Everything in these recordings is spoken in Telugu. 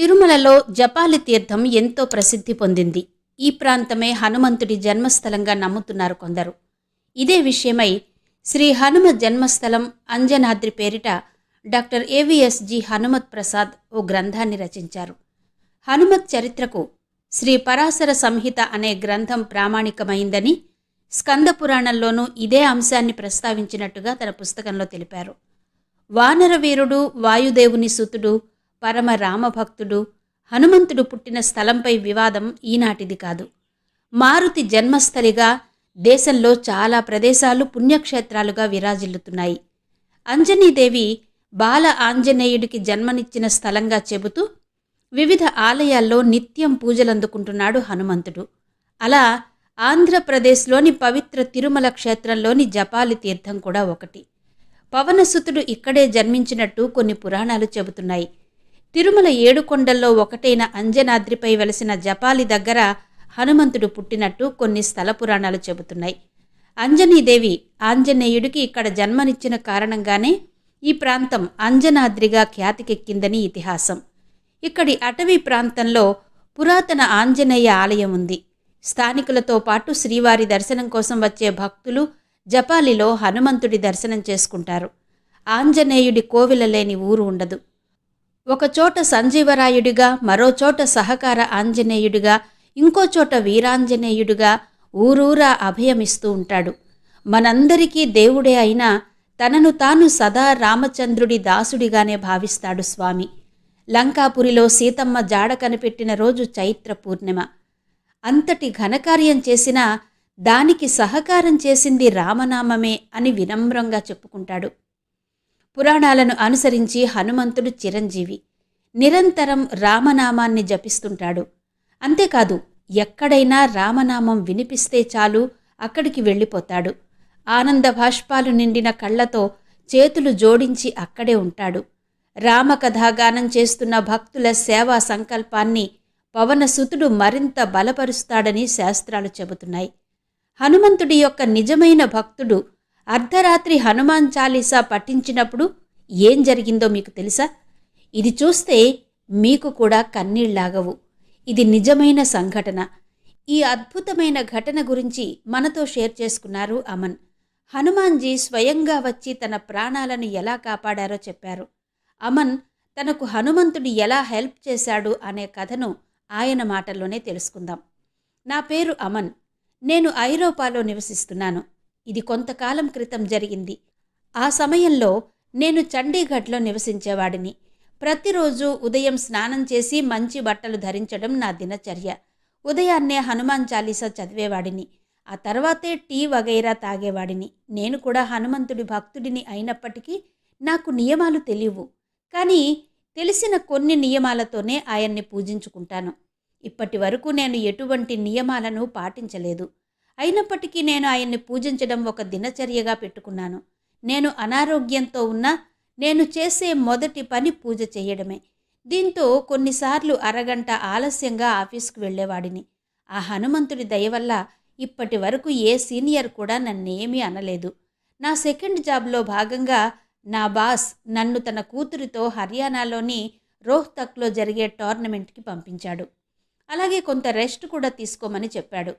తిరుమలలో జపాలి తీర్థం ఎంతో ప్రసిద్ధి పొందింది. ఈ ప్రాంతమే హనుమంతుడి జన్మస్థలంగా నమ్ముతున్నారు కొందరు. ఇదే విషయమై శ్రీ హనుమ జన్మస్థలం అంజనాద్రి పేరిట డాక్టర్ ఏవిఎస్జి హనుమత్ ప్రసాద్ ఓ గ్రంథాన్ని రచించారు. హనుమత్ చరిత్రకు శ్రీ పరాశర సంహిత అనే గ్రంథం ప్రామాణికమైందని స్కందపురాణంలోనూ ఇదే అంశాన్ని ప్రస్తావించినట్టుగా తన పుస్తకంలో తెలిపారు. వానరవీరుడు వాయుదేవుని సుతుడు పరమ రామభక్తుడు హనుమంతుడు పుట్టిన స్థలంపై వివాదం ఈనాటిది కాదు. మారుతి జన్మస్థలిగా దేశంలో చాలా ప్రదేశాలు పుణ్యక్షేత్రాలుగా విరాజిల్లుతున్నాయి. అంజనీదేవి బాల ఆంజనేయుడికి జన్మనిచ్చిన స్థలంగా చెబుతూ వివిధ ఆలయాల్లో నిత్యం పూజలందుకుంటున్నాడు హనుమంతుడు. అలా ఆంధ్రప్రదేశ్లోని పవిత్ర తిరుమల క్షేత్రంలోని జపాలి తీర్థం కూడా ఒకటి. పవనసుతుడు ఇక్కడే జన్మించినట్టు కొన్ని పురాణాలు చెబుతున్నాయి. తిరుమల ఏడుకొండల్లో ఒకటైన అంజనాద్రిపై వెలసిన జపాలి దగ్గర హనుమంతుడు పుట్టినట్టు కొన్ని స్థల పురాణాలు చెబుతున్నాయి. అంజనీదేవి ఆంజనేయుడికి ఇక్కడ జన్మనిచ్చిన కారణంగానే ఈ ప్రాంతం అంజనాద్రిగా ఖ్యాతికెక్కిందని ఇతిహాసం. ఇక్కడి అటవీ ప్రాంతంలో పురాతన ఆంజనేయ ఆలయం ఉంది. స్థానికులతో పాటు శ్రీవారి దర్శనం కోసం వచ్చే భక్తులు జపాలిలో హనుమంతుడి దర్శనం చేసుకుంటారు. ఆంజనేయుడి కోవిల లేని ఊరు ఉండదు. ఒకచోట సంజీవరాయుడిగా మరో చోట సహకార ఆంజనేయుడిగా ఇంకో చోట వీరాంజనేయుడిగా ఊరూరా అభయమిస్తూ ఉంటాడు. మనందరికీ దేవుడే అయినా తనను తాను సదా రామచంద్రుడి దాసుడిగానే భావిస్తాడు స్వామి. లంకాపురిలో సీతమ్మ జాడ కనిపెట్టిన రోజు చైత్ర పూర్ణిమ. అంతటి ఘనకార్యం చేసినా దానికి సహకారం చేసింది రామనామమే అని వినమ్రంగా చెప్పుకుంటాడు. పురాణాలను అనుసరించి హనుమంతుడు చిరంజీవి. నిరంతరం రామనామాన్ని జపిస్తుంటాడు. అంతేకాదు ఎక్కడైనా రామనామం వినిపిస్తే చాలు అక్కడికి వెళ్ళిపోతాడు. ఆనంద భాష్పాలు నిండిన కళ్ళతో చేతులు జోడించి అక్కడే ఉంటాడు. రామకథాగానం చేస్తున్న భక్తుల సేవా సంకల్పాన్ని పవనసుతుడు మరింత బలపరుస్తాడని శాస్త్రాలు చెబుతున్నాయి. హనుమంతుడి యొక్క నిజమైన భక్తుడు అర్ధరాత్రి హనుమాన్ చాలీసా పఠించినప్పుడు ఏం జరిగిందో మీకు తెలుసా? ఇది చూస్తే మీకు కూడా కన్నీళ్ళాగవు. ఇది నిజమైన సంఘటన. ఈ అద్భుతమైన ఘటన గురించి మనతో షేర్ చేసుకున్నారు అమన్. హనుమాన్జీ స్వయంగా వచ్చి తన ప్రాణాలను ఎలా కాపాడారో చెప్పారు. అమన్ తనకు హనుమంతుడు ఎలా హెల్ప్ చేశాడు అనే కథను ఆయన మాటల్లోనే తెలుసుకుందాం. నా పేరు అమన్. నేను ఐరోపాలో నివసిస్తున్నాను. ఇది కొంతకాలం క్రితం జరిగింది. ఆ సమయంలో నేను చండీగఢ్లో నివసించేవాడిని. ప్రతిరోజు ఉదయం స్నానం చేసి మంచి బట్టలు ధరించడం నా దినచర్య. ఉదయాన్నే హనుమాన్ చాలీసా చదివేవాడిని. ఆ తర్వాతే టీ వగైరా తాగేవాడిని. నేను కూడా హనుమంతుడి భక్తుడిని అయినప్పటికీ నాకు నియమాలు తెలియవు. కానీ తెలిసిన కొన్ని నియమాలతోనే ఆయన్ని పూజించుకుంటాను. ఇప్పటి వరకు నేను ఎటువంటి నియమాలను పాటించలేదు. అయినప్పటికీ నేను ఆయన్ని పూజించడం ఒక దినచర్యగా పెట్టుకున్నాను. నేను అనారోగ్యంతో ఉన్నా నేను చేసే మొదటి పని పూజ చేయడమే. దీంతో కొన్నిసార్లు అరగంట ఆలస్యంగా ఆఫీస్కు వెళ్ళేవాడిని. ఆ హనుమంతుడి దయ వల్ల ఇప్పటి వరకు ఏ సీనియర్ కూడా నన్నేమీ అనలేదు. నా సెకండ్ జాబ్లో భాగంగా నా బాస్ నన్ను తన కూతురితో హర్యానాలోని రోహ్తక్లో జరిగే టోర్నమెంట్కి పంపించాడు. అలాగే కొంత రెస్ట్ కూడా తీసుకోమని చెప్పాడు.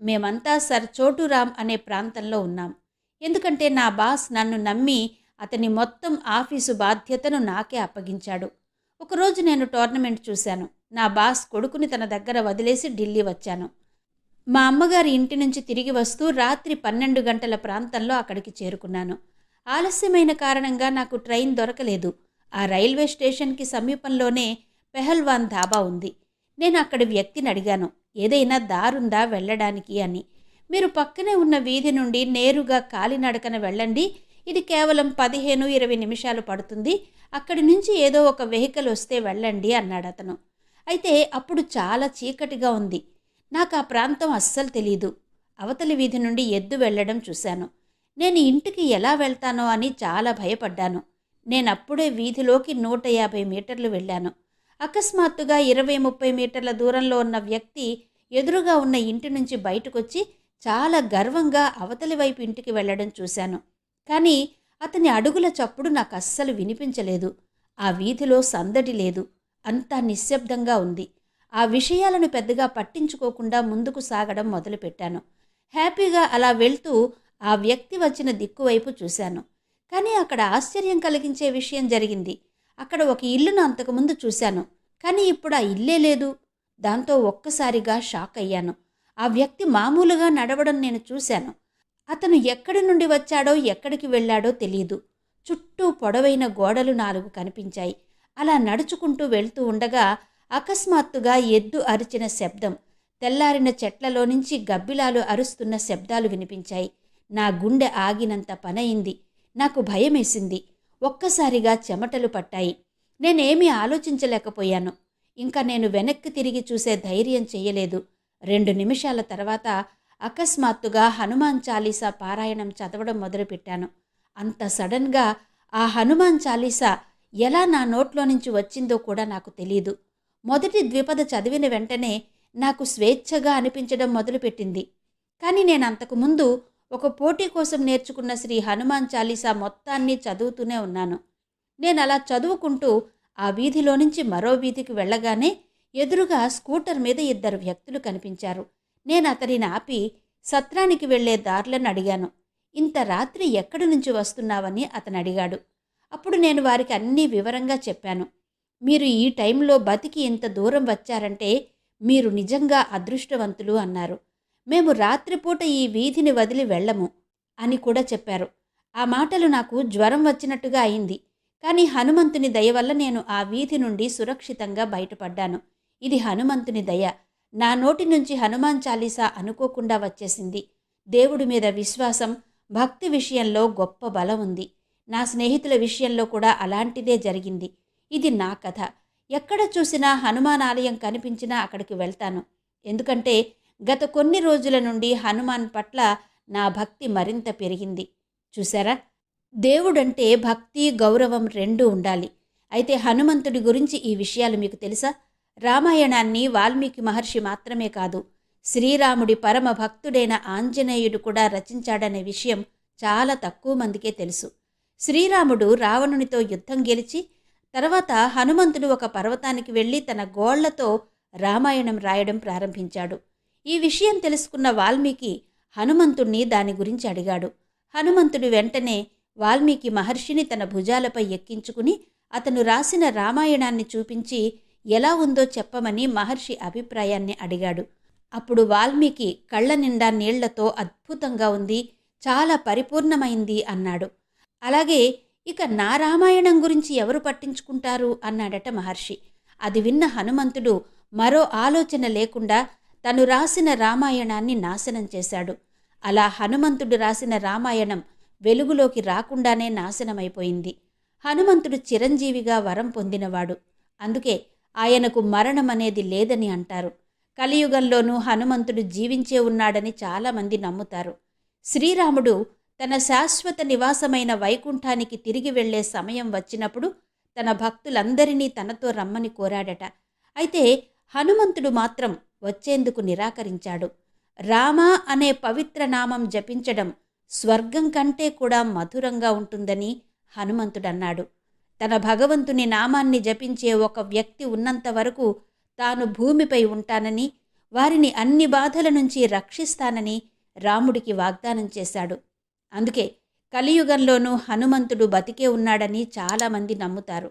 మేమంతా సర్ చోటురామ్ అనే ప్రాంతంలో ఉన్నాం. ఎందుకంటే నా బాస్ నన్ను నమ్మి అతని మొత్తం ఆఫీసు బాధ్యతను నాకే అప్పగించాడు. ఒకరోజు నేను టోర్నమెంట్ చూశాను. నా బాస్ కొడుకుని తన దగ్గర వదిలేసి ఢిల్లీ వచ్చాను. మా అమ్మగారి ఇంటి నుంచి తిరిగి వస్తూ రాత్రి పన్నెండు గంటల ప్రాంతంలో అక్కడికి చేరుకున్నాను. ఆలస్యమైన కారణంగా నాకు ట్రైన్ దొరకలేదు. ఆ రైల్వే స్టేషన్కి సమీపంలోనే పెహల్వాన్ ధాబా ఉంది. నేను అక్కడి వ్యక్తిని అడిగాను. ఏదైనా దారుందా వెళ్ళడానికి అని. మీరు పక్కనే ఉన్న వీధి నుండి నేరుగా కాలినడకన వెళ్ళండి. ఇది కేవలం పదిహేను ఇరవై నిమిషాలు పడుతుంది. అక్కడి నుంచి ఏదో ఒక వెహికల్ వస్తే వెళ్ళండి అన్నాడు అతను. అయితే అప్పుడు చాలా చీకటిగా ఉంది. నాకు ఆ ప్రాంతం అస్సలు తెలీదు. అవతలి వీధి నుండి ఎద్దు వెళ్ళడం చూశాను. నేను ఇంటికి ఎలా వెళ్తానో అని చాలా భయపడ్డాను. నేనప్పుడే వీధిలోకి నూట యాభై మీటర్లు వెళ్ళాను. అకస్మాత్తుగా ఇరవై ముప్పై మీటర్ల దూరంలో ఉన్న వ్యక్తి ఎదురుగా ఉన్న ఇంటి నుంచి బయటకొచ్చి చాలా గర్వంగా అవతలి వైపు ఇంటికి వెళ్ళడం చూశాను. కానీ అతని అడుగుల చప్పుడు నాకు అస్సలు వినిపించలేదు. ఆ వీధిలో సందడి లేదు. అంతా నిశ్శబ్దంగా ఉంది. ఆ విషయాలను పెద్దగా పట్టించుకోకుండా ముందుకు సాగడం మొదలుపెట్టాను. హ్యాపీగా అలా వెళ్తూ ఆ వ్యక్తి వచ్చిన దిక్కువైపు చూశాను. కానీ అక్కడ ఆశ్చర్యం కలిగించే విషయం జరిగింది. అక్కడ ఒక ఇల్లును అంతకుముందు చూశాను. కానీ ఇప్పుడు ఆ ఇల్లే లేదు. దాంతో ఒక్కసారిగా షాక్ అయ్యాను. ఆ వ్యక్తి మామూలుగా నడవడం నేను చూశాను. అతను ఎక్కడి నుండి వచ్చాడో ఎక్కడికి వెళ్ళాడో తెలియదు చుట్టూ పొడవైన గోడలు నాలుగు కనిపించాయి. అలా నడుచుకుంటూ వెళ్తూ ఉండగా అకస్మాత్తుగా ఎద్దు అరిచిన శబ్దం తెల్లారిన చెట్లలో నుంచి గబ్బిలాలు అరుస్తున్న శబ్దాలు వినిపించాయి. నా గుండె ఆగినంత పనయింది. నాకు భయమేసింది. ఒక్కసారిగా చెమటలు పట్టాయి. నేనేమీ ఆలోచించలేకపోయాను. ఇంకా నేను వెనక్కి తిరిగి చూసే ధైర్యం చేయలేదు. రెండు నిమిషాల తర్వాత అకస్మాత్తుగా హనుమాన్ చాలీసా పారాయణం చదవడం మొదలుపెట్టాను. అంత సడన్గా ఆ హనుమాన్ చాలీసా ఎలా నా నోట్లో నుంచి వచ్చిందో కూడా నాకు తెలీదు. మొదటి ద్విపద చదివిన వెంటనే నాకు స్వేచ్ఛగా అనిపించడం మొదలుపెట్టింది. కానీ నేను అంతకుముందు ఒక పోటీ కోసం నేర్చుకున్న శ్రీ హనుమాన్ చాలీసా మొత్తాన్ని చదువుతూనే ఉన్నాను. నేను అలా చదువుకుంటూ ఆ వీధిలో నుంచి మరో వీధికి వెళ్ళగానే ఎదురుగా స్కూటర్ మీద ఇద్దరు వ్యక్తులు కనిపించారు. నేను అతడిని ఆపి సత్రానికి వెళ్ళే దారులను అడిగాను. ఇంత రాత్రి ఎక్కడి నుంచి వస్తున్నావని? అతను అడిగాడు. అప్పుడు నేను వారికి అన్నీ వివరంగా చెప్పాను. మీరు ఈ టైంలో బతికి ఇంత దూరం వచ్చారంటే మీరు నిజంగా అదృష్టవంతులు అన్నారు. మేము రాత్రిపూట ఈ వీధిని వదిలి వెళ్ళము అని కూడా చెప్పారు. ఆ మాటలు నాకు జ్వరం వచ్చినట్టుగా అయింది. కానీ హనుమంతుని దయ వల్ల నేను ఆ వీధి నుండి సురక్షితంగా బయటపడ్డాను. ఇది హనుమంతుని దయ. నా నోటి నుంచి హనుమాన్ చాలీసా అనుకోకుండా వచ్చేసింది. దేవుడి మీద విశ్వాసం భక్తి విషయంలో గొప్ప బలం ఉంది. నా స్నేహితుల విషయంలో కూడా అలాంటిదే జరిగింది. ఇది నా కథ. ఎక్కడ చూసినా హనుమాన్ ఆలయం కనిపించినా అక్కడికి వెళ్తాను. ఎందుకంటే గత కొన్ని రోజుల నుండి హనుమాన్ పట్ల నా భక్తి మరింత పెరిగింది. చూసారా దేవుడంటే భక్తి గౌరవం రెండూ ఉండాలి. అయితే హనుమంతుడి గురించి ఈ విషయాలు మీకు తెలుసా? రామాయణాన్ని వాల్మీకి మహర్షి మాత్రమే కాదు శ్రీరాముడి పరమ భక్తుడైన ఆంజనేయుడు కూడా రచించాడనే విషయం చాలా తక్కువ మందికే తెలుసు. శ్రీరాముడు రావణునితో యుద్ధం గెలిచి తర్వాత హనుమంతుడు ఒక పర్వతానికి వెళ్ళి తన గోళ్ళతో రామాయణం రాయడం ప్రారంభించాడు. ఈ విషయం తెలుసుకున్న వాల్మీకి హనుమంతుణ్ణి దాని గురించి అడిగాడు. హనుమంతుడు వెంటనే వాల్మీకి మహర్షిని తన భుజాలపై ఎక్కించుకుని అతను రాసిన రామాయణాన్ని చూపించి ఎలా ఉందో చెప్పమని మహర్షి అభిప్రాయాన్ని అడిగాడు. అప్పుడు వాల్మీకి కళ్ళ నిండా నీళ్ళతో అద్భుతంగా ఉంది చాలా పరిపూర్ణమైంది అన్నాడు. అలాగే ఇక నా రామాయణం గురించి ఎవరు పట్టించుకుంటారు? అన్నాడట మహర్షి. అది విన్న హనుమంతుడు మరో ఆలోచన లేకుండా తను రాసిన రామాయణాన్ని నాశనం చేశాడు. అలా హనుమంతుడు రాసిన రామాయణం వెలుగులోకి రాకుండానే నాశనమైపోయింది. హనుమంతుడు చిరంజీవిగా వరం పొందినవాడు. అందుకే ఆయనకు మరణం అనేది లేదని అంటారు. కలియుగంలోనూ హనుమంతుడు జీవించే ఉన్నాడని చాలామంది నమ్ముతారు. శ్రీరాముడు తన శాశ్వత నివాసమైన వైకుంఠానికి తిరిగి వెళ్ళే సమయం వచ్చినప్పుడు తన భక్తులందరినీ తనతో రమ్మని కోరాడట. అయితే హనుమంతుడు మాత్రం వచ్చేందుకు నిరాకరించాడు. రామ అనే పవిత్ర నామం జపించడం స్వర్గం కంటే కూడా మధురంగా ఉంటుందని హనుమంతుడన్నాడు. తన భగవంతుని నామాన్ని జపించే ఒక వ్యక్తి ఉన్నంత వరకు తాను భూమిపై ఉంటానని వారిని అన్ని బాధల నుంచి రక్షిస్తానని రాముడికి వాగ్దానం చేశాడు. అందుకే కలియుగంలోనూ హనుమంతుడు బతికే ఉన్నాడని చాలామంది నమ్ముతారు.